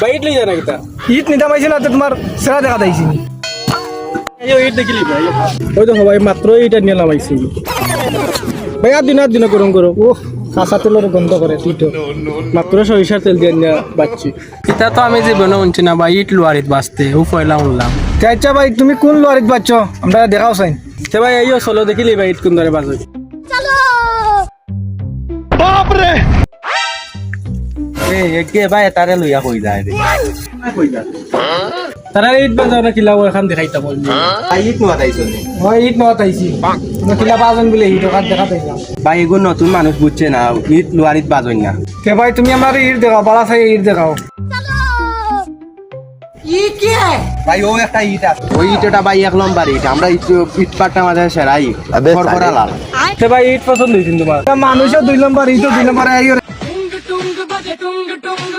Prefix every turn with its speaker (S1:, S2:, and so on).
S1: ভাই ইট লই জানা কিতা
S2: ইট নিতে পাইছি না তো তোমার সেরা দেখা
S1: এই ইট দেখিলি ভাই ওই দেখো ভাই মাত্র ইটা নিয়ে নামাইছি ভাই আর দিন আর দিন গরম গরম
S2: ও কাঁচা তেলের গন্ধ করে তো
S1: মাত্র সরিষার তেল দিয়ে নিয়ে বাচ্চি এটা তো আমি জীবনে উনছি না ভাই ইট লুয়ারিত বাঁচতে ও পয়লা উনলাম
S2: আচ্ছা ভাই তুমি কোন লরিত পাচ্ছ আমরা দেখাও চাই
S1: সে ভাই এই চলো দেখিলি ভাই ইট কোন ধরে বাজে
S3: একে ভাই তারে লইয়া কই যায় রে
S1: তারা ইট বাজাও না কিলাও এখন দেখাইতা বললি
S3: ভাই ইট নোয়া তাইছো নে?
S2: মই ইট নহত কিলা পাঁচজন বোলে ইট ওখান দেখা পাইলাম
S3: ভাই এগুলো নতুন মানুষ বুঝছে না ইট লোয়ারিত বাজই না।
S2: কে ভাই তুমি আমার ইট দেখাও বালা দেখাও।
S3: ভাই ও একটা ইট আছে। ওই ইটটা ভাই এক ইট আমরা ইট ইট পাটটা মাঝে সেরাই খড়খড়া লাল।
S1: সে ভাই ইট পছন্দ হয়েছিল তোমার?
S2: মানুষও দুই নম্বর ইটও দুই নম্বর
S4: tung tung